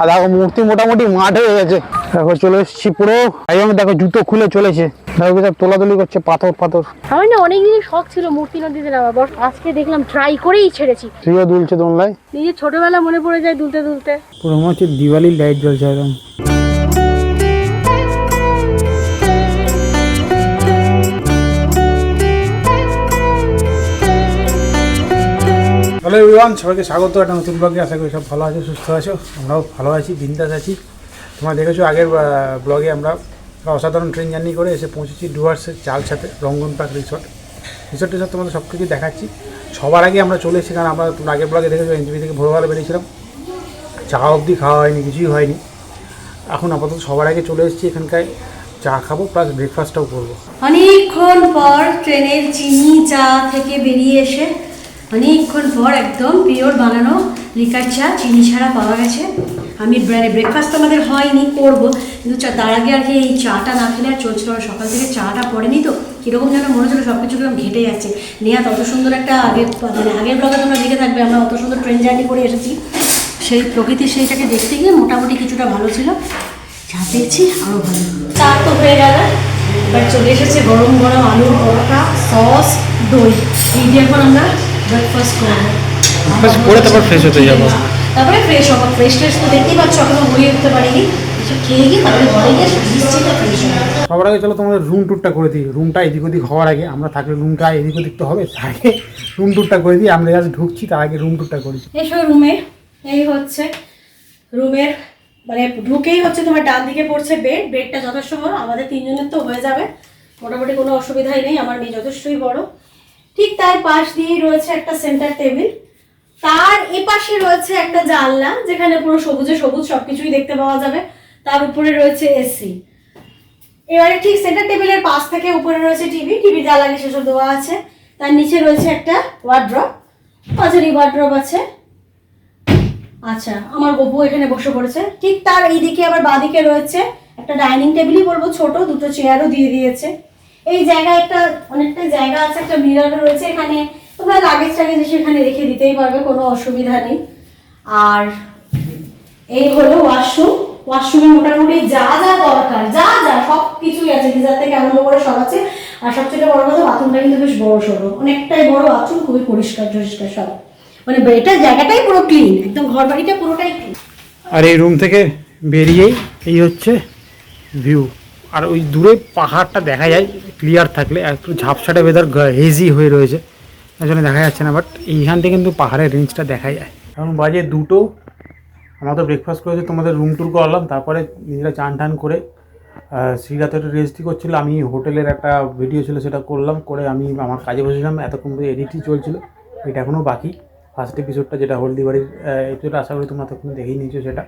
আর দেখো মূর্তি মোটামুটি মাঠ হয়ে গেছে। দেখো চলে এসেছি পুরো। এবং দেখো জুতো খুলে চলেছে। দেখো সব তোলাতুলি করছে পাথর পাথর। আমার না অনেকদিনই শখ ছিল মূর্তি নদীতে নামা বস আজকে দেখলাম ট্রাই করেই ছেড়েছি। তুইও দুলছে দোনলায় নিজের ছোটবেলা মনে পড়ে যায় দুলতে দুলতে। পুরো মনে হচ্ছে দিওয়ালির লাইট জ্বলছে একদম। হ্যালো এভরিওয়ান, সবাইকে স্বাগত। একটা নতুন ব্লগে আশা করি সব ভালো আছো, সুস্থ আছো। আমরাও ভালো আছি, বিন্দাস আছি। তোমরা দেখেছ আগের ব্লগে আমরা অসাধারণ ট্রেন জার্নি করে এসে পৌঁছেছি ডুয়ার্সের চাল সাথে রঙ্গন পার্ক রিসর্ট রিসর্ট টিসর্ট তোমাদের সব কিছু দেখাচ্ছি। সবার আগে আমরা চলে এসেছি, কারণ আমরা আগের ব্লগে দেখেছ এনজিবি থেকে ভোরবেলা বেরিয়েছিলাম। চা অবধি খাওয়া হয়নি, কিছুই হয়নি। এখন আপাতত সবার আগে চলে এসেছি এখানকার চা খাব প্লাস ব্রেকফাস্টটাও করব। অনেকক্ষণ পর ট্রেনের চিনি চা থেকে বেরিয়ে এসে অনেকক্ষণ পর একদম পিওর বানানো লিকার চা, চিনি ছাড়া পাওয়া গেছে। আমি ব্রেকফাস্ট আমাদের হয়নি, করব। কিন্তু চা তার আগে আর কি এই চাটা না খেলে আর চলছিল সকাল থেকে চাটা পড়েনি তো, কীরকম যেন মনে হচ্ছিল সব কিছু কীরকম ঘেটে যাচ্ছে। নেহাত অত সুন্দর একটা আগের মানে আগের ব্লগে তোমরা দেখে থাকবে, আমরা অত সুন্দর ট্রেন জার্নি করে এসেছি। সেই প্রকৃতির সেইটাকে দেখতে গিয়ে মোটামুটি কিছুটা ভালো ছিল। চা পেয়েছি আরও ভালো। চা তো হয়ে গেল। এবার চলে এসেছে গরম গরম আলুর পরোটা সস দই। এই দিয়ে এখন আমরা ব্রেকফাস্ট করব Breakfast করে তারপর fresh হতে যাব। তারপরে ফ্রেশ হব। ফ্রেশ ট্রেশ তো দেখতেই পাচ্ছ এখনও হয়ে উঠতে পারিনি। ফ্রেশ সবার আগে চলো তোমাদের রুম ট্যুরটা করে দিই। রুমটা এদিক ওদিক হওয়ার আগে আমরা থাকলে রুমটা এদিক ওদিক তো হবে আগে রুম ট্যুরটা করে দিই। আমরা জাস্ট ঢুকছি তার আগে রুম ট্যুরটা করি। এসো রুমে এই হচ্ছে রুমের মানে ঢুকেই হচ্ছে তোমার ডান দিকে পড়ছে বেড বেডটা যথেষ্ট বড় আমাদের তিনজনের তো হয়ে যাবে। মোটামুটি কোনো অসুবিধাই নেই আমার মেয়ে যথেষ্টই বড়। ঠিক তার পাশ দিয়েই রয়েছে একটা সেন্টার টেবিল তার এপাশে রয়েছে একটা জানলা, যেখানে পুরো সবুজে সবুজ সবকিছুই দেখতে পাওয়া যাবে। তার উপরে রয়েছে এসি এবারে ঠিক সেন্টার টেবিলের পাশ থেকে উপরে রয়েছে টিভি টিভি যা লাগে সেসব দেওয়া আছে। তার নিচে রয়েছে একটা ওয়ার্ড্রপ মাঝারি ওয়ার্ড্রপ আছে। আচ্ছা আমার গপু এখানে বসে পড়েছে। ঠিক তার এইদিকে আবার বাদিকে রয়েছে একটা ডাইনিং টেবিলই বলব, ছোট, দুটো চেয়ারও দিয়ে দিয়েছে। এই জায়গায় একটা অনেকটা জায়গা আছে, একটা মিরর রয়েছে এখানে। তোমরা লাগেজ টাগেজ সেখানে রেখে দিতেই পারবে, কোনো অসুবিধা নেই। আর এই হলো ওয়াশরুম ওয়াশরুমে মোটামুটি যা যা দরকার, যা যা সব কিছুই আছে। গিজার থেকে আরম্ভ করে সব আছে। আর সবচেয়ে বড় কথা বাথরুমটা কিন্তু বেশ বড় সড়ো। অনেকটাই বড় বাথরুম খুবই পরিষ্কার টরিষ্কার সব। মানে এটা জায়গাটাই পুরো ক্লিন একদম ঘর বাড়িটা পুরোটাই ক্লিন আর এই রুম থেকে বেরিয়েই এই হচ্ছে ভিউ আর ওই দূরে পাহাড়টা দেখা যায়। ক্লিয়ার থাকলে একটু ঝাপসাটা ওয়েদার হেজি হয়ে রয়েছে। তার জন্য দেখা যাচ্ছে না বাট এইখান থেকে কিন্তু পাহাড়ের রেঞ্জটা দেখা যায়। এখন বাজে দুটো আমরা তো ব্রেকফাস্ট করেছি তোমাদের রুম ট্যুর করলাম তারপরে নিজেরা চান টান করে আহ, শ্রীরাতে একটু রেস্টই করছিল আমি হোটেলের একটা ভিডিও ছিল সেটা করলাম করে আমি আমার কাজে বসেছিলাম এতক্ষণ এডিটই চলছিল এটা এখনও বাকি। ফার্স্ট এপিসোডটা যেটা হলদিবাড়ির এপিসোড আশা করি তোমরা তখন দেখেই নিয়েছো সেটা।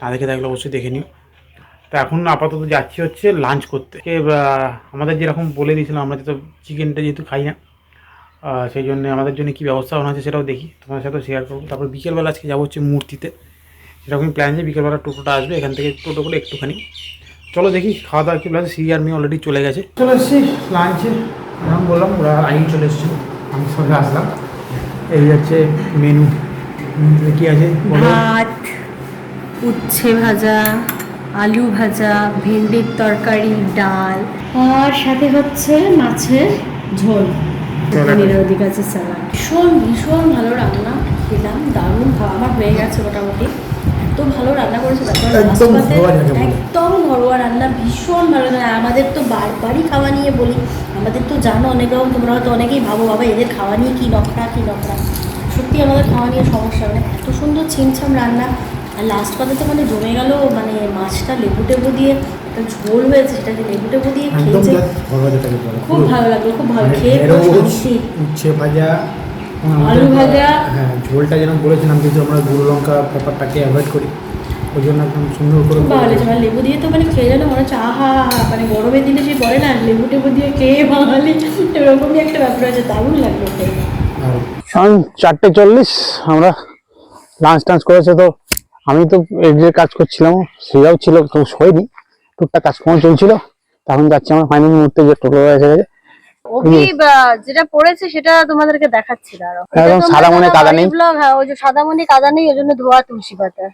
না দেখে থাকলে অবশ্যই দেখে নিও। তো এখন আপাতত যাচ্ছি হচ্ছে লাঞ্চ করতে। আমাদের যেরকম বলে দিয়েছিলাম, আমরা তো চিকেনটা যেহেতু খাই না সেই জন্য আমাদের জন্য কী ব্যবস্থা আছে সেটাও দেখি। তোমার সাথেও শেয়ার করব। তারপর বিকেলবেলা আজকে যাব হচ্ছে মূর্তিতে। সেরকমই প্ল্যান যে বিকেলবেলা টোটোটা আসবে, এখান থেকে টোটো করে একটুখানি। চলো দেখি খাওয়া দাওয়া কী প্ল্যান সি আর মেয়ে অলরেডি চলে গেছে। চলে এসেছি লাঞ্চে এখন বললাম, ওরা আগেই চলে এসেছিল আমি সঙ্গে আসলাম। এই হচ্ছে মেনু কী আছে? ভাত, উচ্ছে ভাজা। আলু ভাজা ভেন্ডির তরকারি ডাল। আর সাথে হচ্ছে মাছের ঝোল। আছে স্যালাড। ভীষণ ভীষণ ভালো রান্না খেলাম দারুণ খাওয়া আমার হয়ে গেছে মোটামুটি। এত ভালো রান্না করেছে একদম ঘরোয়া রান্না ভীষণ ভালো রান্না। আমাদের তো বারবারই খাওয়া নিয়ে বলি আমাদের তো জানো অনেক রকম তোমরা হয়তো অনেকেই ভাবো বাবা এদের খাওয়া নিয়ে কী নকরা কী নকরা সত্যি আমাদের খাওয়া নিয়ে সমস্যা মানে এত সুন্দর ছিমছাম রান্না। আর লাস্ট পাতে তো মানে জমে গেল মানে মাছটা লেবু টেবু দিয়ে একটা ঝোল হয়েছে সেটাকে লেবু টেবু দিয়ে খেয়েছে। খুব ভালো লাগল খুব ভালো খেয়ে উচ্ছে ভাজা আলু ভাজা। হ্যাঁ ঝোলটা যেন বলেছিলাম কিন্তু আমরা গুঁড়ো লঙ্কা ব্যাপারটাকে অ্যাভয়েড করি। ওই জন্য একদম সুন্দর করে ভালো লেগেছে মানে লেবু দিয়ে তো মানে খেয়ে যেন মনে হচ্ছে আহা আহা মানে গরমের দিনে সে বলে না লেবু টেবু দিয়ে খেয়ে বাঙালি এরকমই একটা ব্যাপার আছে দারুণ লাগল খেয়ে চারটে চল্লিশ আমরা লাঞ্চ টাঞ্চ করেছে তো আমি তো এডিটের কাজ করছিলাম সেটাও ছিল তো শোয়নি। টুকটাক কাজকর্ম চলছিল। তখন যাচ্ছি আমার ফাইনাল মুহূর্তে যে টোটো এসে গেছে যেটা পড়েছে সেটা তোমাদেরকে দেখাচ্ছি দাঁড়াও। একদম সাদা মনে কাদা নেই। ব্লগ হ্যাঁ ওই যে সাদা মনে কাদা নেই ধোয়া তুলসী পাতা।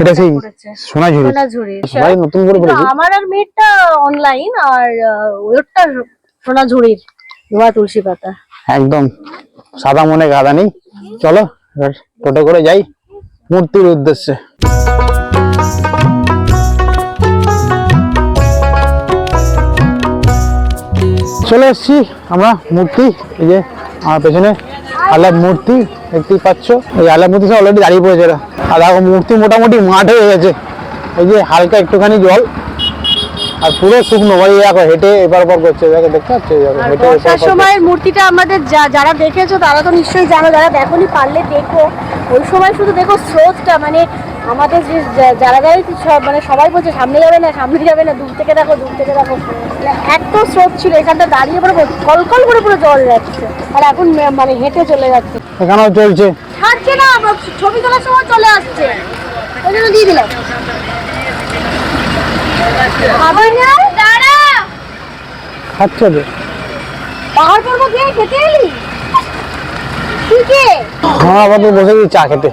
এটা সেই সবাই নতুন করে আমার আর মেয়েরটা অনলাইন আর ওরটা ধোয়া তুলসী পাতা। একদম সাদা মনে গাদা নেই। চলো টোটো করে যাই। মূর্তির উদ্দেশ্যে। চলে এসেছি আমরা মূর্তি এই যে আমার পেছনে আলাপ মূর্তি দেখতেই পাচ্ছ। এই আলাপ মূর্তি সব অলরেডি দাঁড়িয়ে পড়েছে এরা। আর দেখো মূর্তি মোটামুটি মাঠ হয়ে গেছে। এই যে হালকা একটুখানি জল। আর পুরো শুকনো ভাই দেখো হেঁটে এবার ওপার করছে দেখো দেখতে পাচ্ছ? হেঁটে। সময়ের মূর্তিটা আমাদের যারা দেখেছ তারা তো নিশ্চয়ই জানো যারা দেখোনি পারলে দেখো। ওই সময় শুধু দেখো স্রোতটা মানে আমাদের যে যারা যারাই সব মানে সবাই বলছে সামনে যাবে না সামনে যাবে না দূর থেকে দেখো দূর থেকে দেখো। মানে এত স্রোত ছিল এখানটা দাঁড়িয়ে পরে কলকল করে পুরো জল যাচ্ছে। আর এখন মানে হেঁটে চলে যাচ্ছে। এখানেও চলছে। ছাড়ছে না ছবি তোলার সময় চলে আসছে। ওই জন্য দিয়ে দিলাম। খাবার না? দাঁড়া! খাচ্ছে পাহাড় পর্বত দিয়ে খেতে এলি? আমরা আপাতত বসে গেছি চা খেতে।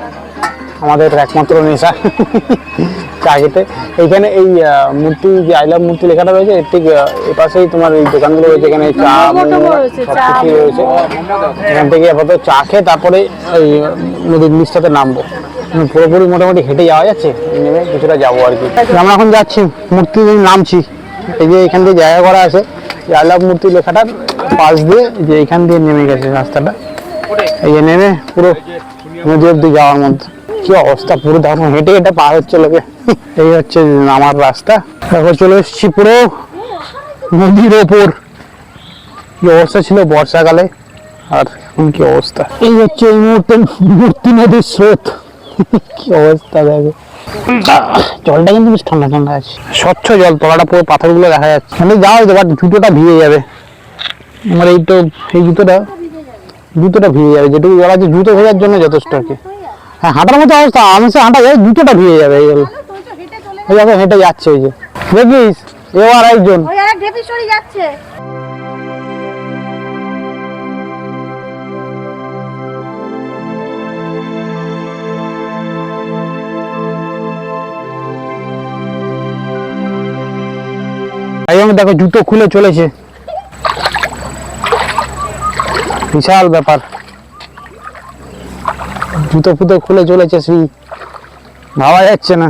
আমাদের একমাত্র নেশা। চা খেতে। এইখানে এই মূর্তি যে আই লাভ মূর্তি লেখাটা রয়েছে এর ঠিক আহ, এই পাশেই তোমার এই দোকানগুলো রয়েছে এখানে চা মোমো রয়েছে, এখান থেকে আপাতত চা খেয়ে তারপরে এই নদীর নিচটাতে নামবো। পুরোপুরি মোটামুটি হেঁটে যাওয়া যাচ্ছে। নেমে কিছুটা যাব আর কি। আমরা এখন যাচ্ছি মূর্তি নামছি। এই যে এখান দিয়ে জায়গা করা আছে আই লাভ মূর্তি লেখাটার পাশ দিয়ে যে এখান দিয়ে নেমে গেছে রাস্তাটা। এই যে নেমে পুরো নদী অব্দি যাওয়ার মধ্যে কি অবস্থা, পুরো দেখো, হেঁটে হেঁটে পার হচ্ছে লোকে। এই হচ্ছে আমার রাস্তা। দেখো চলে এসেছি পুরো নদীর ওপর। কি অবস্থা ছিল বর্ষাকালে, আর এখন কি অবস্থা? এই হচ্ছে এই মুহূর্তে মূর্তি নদীর স্রোত। কি অবস্থা দেখো। জলটা কিন্তু বেশ ঠান্ডা ঠান্ডা আছে। স্বচ্ছ জল, তলাটা পুরো পাথরগুলো দেখা যাচ্ছে। আমি যাও বাট জুতোটা ভিজে যাবে। আমার এই তো, এই জুতোটা জুতোটা ভিজে যাবে যেটুকু জল আছে জুতো ভেজার জন্য যথেষ্ট আর কি। হ্যাঁ হাঁটার মতো অবস্থা আমি সে হাঁটা যায় জুতোটা ভিজে যাবে এই হলো। ওই দেখো হেঁটে যাচ্ছে ওই যে। দেখিস এবার একজন। আর সরে যাচ্ছে। এই আমি দেখো জুতো খুলে চলেছে। বিশাল ব্যাপার। জুতো ফুতো খুলে চলেছে সেই। ভাবা যাচ্ছে না।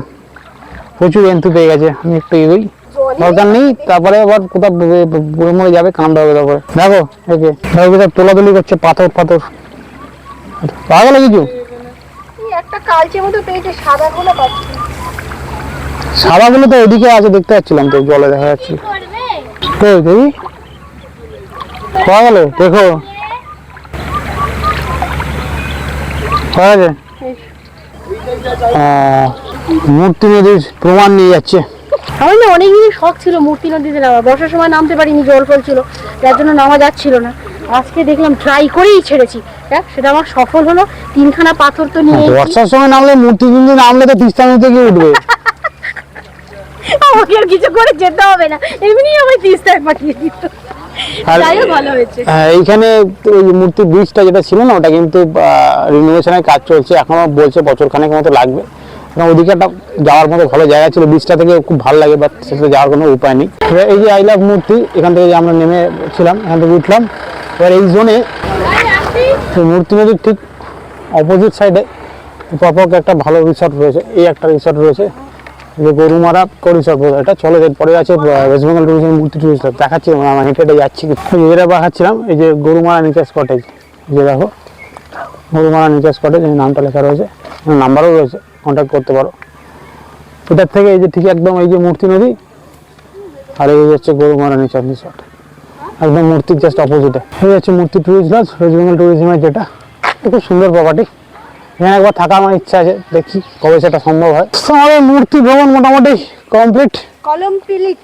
প্রচুর এন্থু পেয়ে গেছে। আমি একটু এগোই। দরকার নেই তারপরে আবার কোথাও মরে যাবে কামড় হবে তারপরে। দেখো একে। দেখো তোলাতুলি করছে পাথর পাথর। পাওয়া গেল কিছু গুলো সাদাগুলো তো ওদিকে আছে দেখতে পাচ্ছিলাম তো জলে দেখা যাচ্ছে। তো দেখি। পাওয়া গেল দেখো। গেছে। মূর্তি নদীর প্রমাণ নিয়ে যাচ্ছে। আমার না অনেকদিনই শখ ছিল মূর্তি নদীতে নামা। বর্ষার সময় নামতে পারিনি জল ফল ছিল। যার জন্য নামা যাচ্ছিল না। আজকে দেখলাম ট্রাই করেই ছেড়েছি। দেখ সেটা আমার সফল হলো। তিনখানা পাথর তো নিয়ে। বর্ষার সময় নামলে মূর্তি কিন্তু নামলে তো তিস্তা নদীতে গিয়ে উঠবে। আমাকে আর কিছু করে যেতে হবে না। এমনি আমার তিস্তায় পাঠিয়ে দিত। হ্যাঁ, এইখানে ওই মূর্তি ব্রিজটা যেটা ছিল না ওটা কিন্তু রিনোভেশনের কাজ চলছে। এখনও বলছে বছর খানেক মতো লাগবে। কারণ ওদিকে একটা যাওয়ার মতো ভালো জায়গা ছিল। ব্রিজটা থেকে খুব ভালো লাগে বাট সেটা যাওয়ার কোনো উপায় নেই। এই যে আই লাভ মূর্তি এখান থেকে যে আমরা নেমেছিলাম এখান থেকে উঠলাম। এবার এই জোনে মূর্তি নদীর ঠিক অপোজিট সাইডে পরপর একটা ভালো রিসর্ট রয়েছে। এই একটা রিসর্ট রয়েছে। যে গরুমারা কো রিসর্ট বলে এটা চলে যায় পরে আছে West Bengal tourism Murti tourist দেখাচ্ছি মানে আমরা হেঁটে হেঁটে যাচ্ছি। এই যে এটা দেখাচ্ছিলাম, এই যে গরুমারা নিকাশ কটেজ যে দেখো গরুমারা নিকাশ কটেজ এই নামটা লেখা রয়েছে নাম্বারও রয়েছে কন্ট্যাক্ট করতে পারো। এটার থেকে এই যে ঠিক একদম এই যে মূর্তি নদী, আর এই হচ্ছে গরুমারা নিচার রিসর্ট একদম মূর্তির জাস্ট অপোজিটে এই হচ্ছে Murti tourist lodge West Bengal টুরিজমের যেটা খুব সুন্দর প্রপার্টি এখানে একবার থাকা আমার ইচ্ছা আছে দেখি কবে সেটা সম্ভব হয়। আমাদের মূর্তি ভ্রমণ মোটামুটি কমপ্লিট কলম পিলিট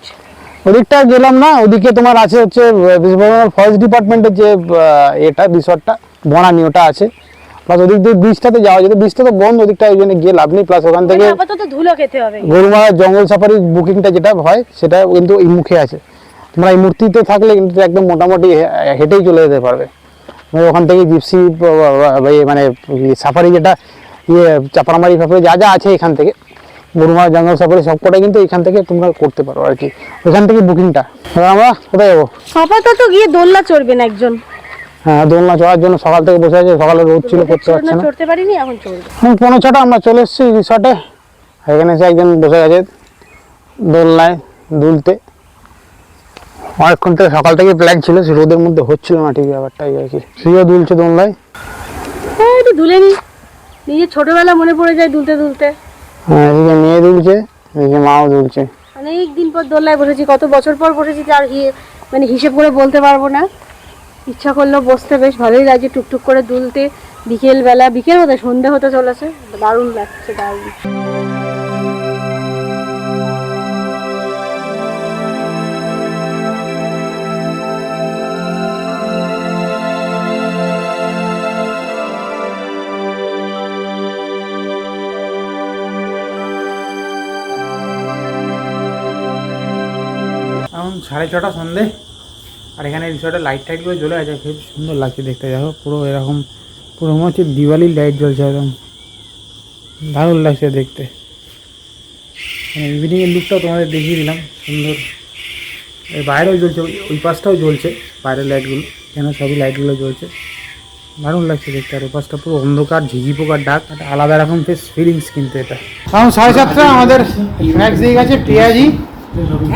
ওদিকটা গেলাম না ওদিকে তোমার আছে হচ্ছে ফরেস্ট ডিপার্টমেন্টের যে এটা রিসর্টটা বনানি ওটা আছে। প্লাস ওদিক দিয়ে ব্রিজটাতে যাওয়া যেত ব্রিজটা তো বন্ধ ওদিকটা ওই জন্য গিয়ে লাভ নেই প্লাস ওখান থেকে আপাতত ধুলো খেতে হবে। গরুমারা জঙ্গল সাফারি বুকিংটা যেটা হয় সেটা কিন্তু এই মুখে আছে। তোমরা এই মূর্তিতে থাকলে কিন্তু একদম মোটামুটি হেঁটেই চলে যেতে পারবে। ওখান থেকে জিপসি মানে সাফারি যেটা ইয়ে চাপারামারি ফাফারি যা যা আছে এখান থেকে গরুমারা জঙ্গল সাফারি সবকটাই কিন্তু এখান থেকে তোমরা করতে পারো আর কি। ওইখান থেকে বুকিংটা আমরা কোথায় যাব? আপাতত গিয়ে দোলনা চড়বেন একজন। হ্যাঁ দোলনা চড়ার জন্য সকাল থেকে বসে আছে সকালে রোদ ছিল করতে পারছে না। চড়তে পারিনি এখন চড়বে এখন পনেরো ছটা আমরা চলে এসেছি রিসর্টে এখানে এসে একজন বসে গেছে দোলনায় দুলতে। অনেকক্ষণ থেকে সকাল থেকে প্ল্যান ছিল রোদের মধ্যে হচ্ছিল না ঠিক ব্যাপারটাই আর কি। সেও দুলছে হ্যাঁ একটু দুলে নি নিজের ছোটবেলা মনে পড়ে যায় দুলতে দুলতে। হ্যাঁ এদিকে মেয়ে দুলছে এদিকে মাও দুলছে। অনেক দিন পর দোলনায় বসেছি কত বছর পর বসেছি তার মানে হিসেব করে বলতে পারব না। ইচ্ছা করলেও বসতে বেশ ভালোই লাগছে টুকটুক করে দুলতে। বিকেল বেলা বিকেল হতে সন্ধে হতে চলেছে দারুণ লাগছে দারুণ। সাড়ে ছটা সন্ধে। আর এখানে রিসর্টের লাইট টাইটগুলো জ্বলে আছে, খুব সুন্দর লাগছে দেখতে, দেখো, পুরো এরকম, পুরো মনে হচ্ছে দিওয়ালির লাইট জ্বলছে একদম। দারুণ লাগছে দেখতে। ইভিনিংয়ের লুকটাও তোমাদের দেখিয়ে দিলাম, সুন্দর। বাইরেও জ্বলছে, ওই- পাশটাও জ্বলছে, বাইরের লাইটগুলো এখানে সবই লাইটগুলো জ্বলছে। দারুণ লাগছে দেখতে, আর ওই পাশটা পুরো অন্ধকার, ঝিঝি পোকার ডাক আলাদা রকম বেশ ফিলিংস কিন্তু এটা। এখন সাড়ে সাতটা, আমাদের স্ন্যাক্স দিয়ে গেছে পেঁয়াজি।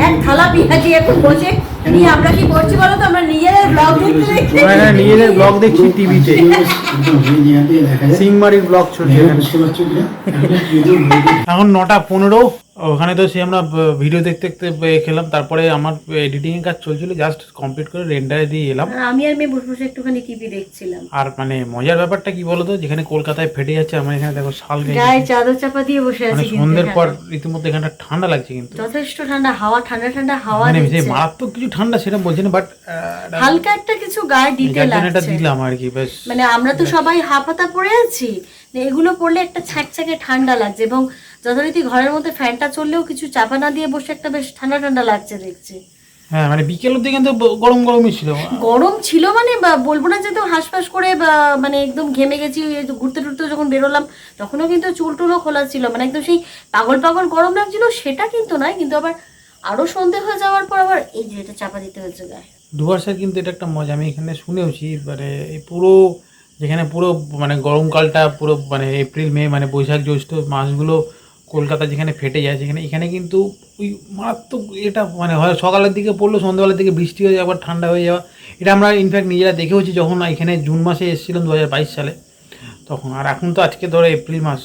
এক থালা পেঁয়াজি এখন বসে। নিয়ে আমরা কি করছি বলো তো? আমরা নিজেদের ব্লগ দেখতে দেখছি আমরা নিজেদের ব্লগ দেখছি টিভিতে সিংমারির ব্লগ চলছে। এখন নটা পনেরো। ওখানে তো সে আমরা ভিডিও দেখতে দেখতে খেলাম তারপরে আমার এডিটিং এর কাজ চলছিল জাস্ট কমপ্লিট করে রেন্ডারে দিয়ে এলাম। আমি আর মেয়ে বসে বসে একটুখানি টিভি দেখছিলাম। আর মানে মজার ব্যাপারটা কি বলতো যেখানে কলকাতায় ফেটে যাচ্ছে আমার এখানে দেখো শাল গায়ে চাদর চাপা দিয়ে বসে মানে আছি কিন্তু সন্ধ্যের পর এখানে। রীতিমধ্যে এখানটা ঠান্ডা লাগছে কিন্তু। যথেষ্ট ঠান্ডা হাওয়া ঠান্ডা ঠান্ডা হাওয়া মানে যে মারাত্মক কিছু ঠান্ডা সেটা বলছি না বাট হালকা একটা কিছু গায়ে দিতে লাগছে। দিলাম আর কি বেশ। মানে আমরা তো সবাই হাফাতা পরে আছি এগুলো পরলে একটা ছ্যাকছ্যাকে ঠান্ডা লাগছে এবং যথারীতি ঘরের মধ্যে ফ্যানটা চললেও কিছু চাপা না দিয়ে বসে একটা বেশ ঠান্ডা ঠান্ডা লাগছে দেখছি। হ্যাঁ মানে বিকেল অব্দি কিন্তু গরম গরমই ছিল। গরম ছিল মানে বলব না যে তো হাঁসফাঁস করে মানে একদম ঘেমে গেছি ঘুরতে টুরতে যখন বেরোলাম তখনও কিন্তু চুল টুলও খোলা ছিল। মানে একদম সেই পাগল পাগল গরম লাগছিল সেটা কিন্তু নয় কিন্তু আবার আরও সন্ধে হয়ে যাওয়ার পর আবার এই যে এটা চাপা দিতে হচ্ছে গায়ে। ডুয়ার্সের কিন্তু এটা একটা মজা আমি এখানে শুনেওছি মানে এই পুরো যেখানে পুরো মানে গরমকালটা পুরো মানে এপ্রিল মে মানে বৈশাখ জ্যৈষ্ঠ মাসগুলো কলকাতা যেখানে ফেটে যায় সেখানে এখানে কিন্তু ওই মারাত্মক এটা মানে হয় সকালের দিকে পড়ল সন্ধ্যাবেলার দিকে বৃষ্টি হয়ে যাওয়া আবার ঠান্ডা হয়ে যাওয়া। এটা আমরা ইনফ্যাক্ট নিজেরা দেখেওছি যখন এখানে জুন মাসে এসেছিলাম দু হাজার বাইশ সালে। তখন আর এখন তো আজকে ধরো এপ্রিল মাস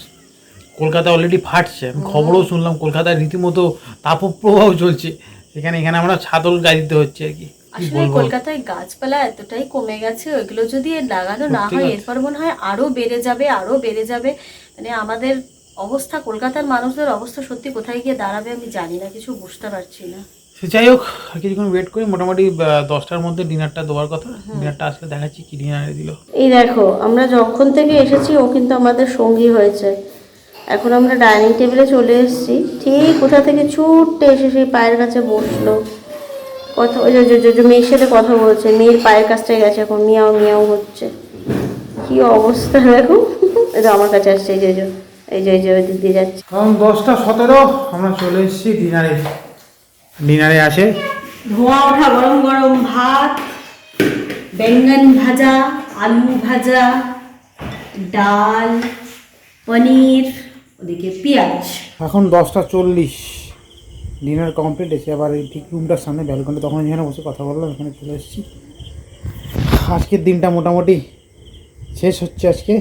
কলকাতা অলরেডি ফাটছে। আমি খবরও শুনলাম কলকাতায় রীতিমতো তাপপ্রবাহ চলছে। সেখানে এখানে আমরা ছাদল গায়ে দিতে হচ্ছে আর কি কি আসলে কলকাতায় গাছপালা এতটাই কমে গেছে ওইগুলো যদি লাগানো না হয় এরপর মনে হয় আরও বেড়ে যাবে আরও বেড়ে যাবে। মানে আমাদের অবস্থা কলকাতার মানুষদের অবস্থা সত্যি কোথায় গিয়ে দাঁড়াবে আমি জানি না কিছু বুঝতে পারছি না। সে যাই হোক আর কিছুক্ষণ ওয়েট করি মোটামুটি দশটার মধ্যে ডিনারটা দেওয়ার কথা। ডিনারটা আসলে দেখাচ্ছি কি ডিনারে দিল। এই দেখো আমরা যখন থেকে এসেছি ও কিন্তু আমাদের সঙ্গী হয়েছে। এখন আমরা ডাইনিং টেবিলে চলে এসেছি। ঠিক কোথা থেকে ছুটতে এসে সেই পায়ের কাছে বসল। কথা ওই যে- যে- যে- যে মেয়ের সাথে কথা বলছে মেয়ের পায়ের কাছটায় গেছে এখন মিয়াও মিয়াও হচ্ছে। কি অবস্থা দেখো। এই যে আমার কাছে আসছে এই যে। এই যে এই যে ওই দিক দিয়ে যাচ্ছে। এখন দশটা সতেরো আমরা চলে এসেছি ডিনারে। ডিনারে আসে। ধোঁয়া ওঠা গরম গরম ভাত বেঙ্গন ভাজা আলু ভাজা ডাল পনির ওদিকে পেঁয়াজ। এখন দশটা চল্লিশ। ডিনার কমপ্লিট এসে আবার এই ঠিক রুমটার সামনে ব্যালকনি তখন এখানে বসে কথা বললাম এখানে চলে এসেছি। আজকের দিনটা মোটামুটি শেষ হচ্ছে আজকে।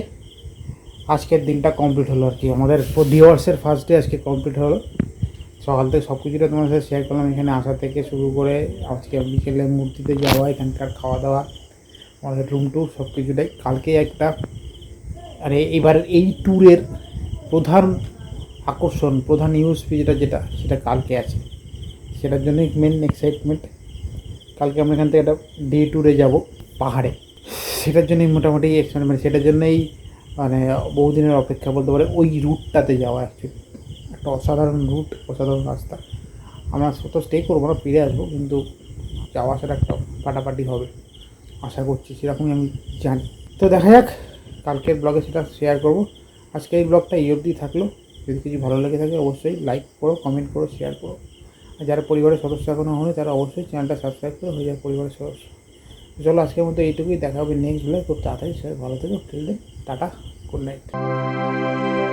আজকের দিনটা কমপ্লিট হলো আর কি। আমাদের ডিওয়ার্সের ফার্স্ট ডে আজকে কমপ্লিট হলো। সকাল থেকে সব কিছুটা তোমার সাথে শেয়ার করলাম। এখানে আসা থেকে শুরু করে আজকে বিকেলে মূর্তিতে যাওয়া, এখানকার খাওয়া দাওয়া আমাদের রুম টু সব কিছুটাই কালকে একটা, আর এবার এই ট্যুরের প্রধান আকর্ষণ, প্রধান ইউএসপি যেটা যেটা, সেটা কালকে আছে। সেটার জন্যই মেন এক্সাইটমেন্ট কালকে আমরা এখান থেকে একটা ডে ট্যুরে যাব, পাহাড়ে। সেটার জন্যই মোটামুটি এক্সাইটমেন্ট সেটার জন্যই মানে বহুদিনের অপেক্ষা বলতে পারে ওই রুটটাতে যাওয়া অ্যাকচুয়ালি একটা অসাধারণ রুট, অসাধারণ রাস্তা। আমরা শত স্টে করব না, ফিরে আসব, কিন্তু যাওয়া আসার একটা পাটাপাটি হবে। আশা করছি সেরকমই আমি জানি। তো দেখা যাক, কালকের ব্লগে সেটা শেয়ার করব। আজকে এই ব্লগটা এই অবধি থাকল। যদি কিছু ভালো লেগে থাকে অবশ্যই লাইক করো কমেন্ট করো শেয়ার করো। আর যারা পরিবারের সদস্য এখনও হয়নি, তারা অবশ্যই চ্যানেলটা সাবস্ক্রাইব করে হয়ে যায় পরিবারের সদস্য। চলো আজকের মতো এইটুকুই, দেখা হবে নেক্সট ভিডিও খুব তাড়াতাড়ি ভালো থেকো দেন টাটা। Good night